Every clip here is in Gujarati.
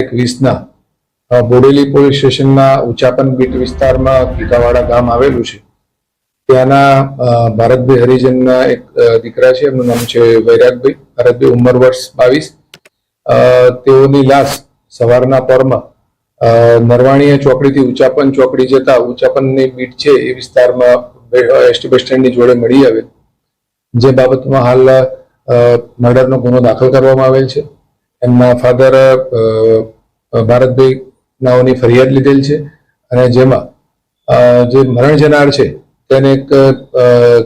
વીસના બોડેલી પોલીસ સ્ટેશનના ઉચાપન બીટ વિસ્તારમાં કીકાવાડા ગામ આવેલું છે. ત્યાંના ભારતભાઈ હરિજનના એક દીકરા છે, એમનું નામ છે વૈરાગભાઈ. ભારતભાઈ ઉંમર વર્ષ બાવીસ. તેઓની લાશ સવારના પરમાં નરવાણીએ ચોકડીથી ઉચાપન ચોકડી જતા ઉચાપનની બીટ છે એ વિસ્તારમાં એસટી બસ સ્ટેન્ડની જોડે મળી આવે જે બાબતમાં હાલ મર્ડરનો ગુનો દાખલ કરવામાં આવેલ છે. એમના ફાધર ભારતભાઈ નાઓની ફરિયાદ લીધેલ છે અને જેમાં જે મરણ જનાર છે, તેને એક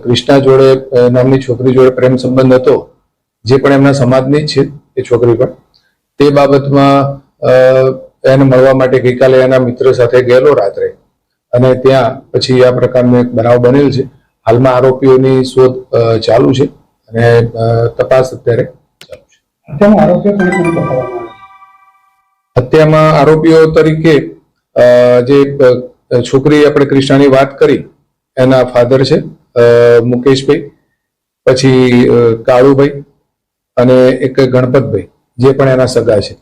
ક્રિષ્ના જોડે નામની છોકરી જોડે પ્રેમ સંબંધ હતો, જે પણ એમના સમાજની જ છે, એ છોકરી પણ, તે બાબતમાં એને મળવા માટે ગઈકાલે એના મિત્ર સાથે ગયેલો રાત્રે. અને ત્યાં પછી આ પ્રકારનો એક બનાવ બનેલ છે. હાલમાં આરોપીઓની શોધ ચાલુ છે અને તપાસ અત્યારે ચાલુ છે. આરોપીઓ હત્યામાં આરોપીઓ તરીકે જે છોકરી આપણે કૃષ્ણાની વાત કરી એના ફાધર છે મુકેશભાઈ પછી કાળુભાઈ અને એક ગણપતભાઈ જે પણ એના સગા છે.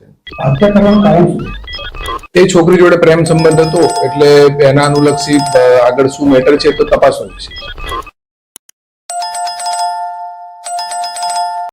એ છોકરી જોડે પ્રેમ સંબંધ હતો એટલે એના અનુલક્ષી આગળ શું મેટર છે તો તપાસવાનું છે.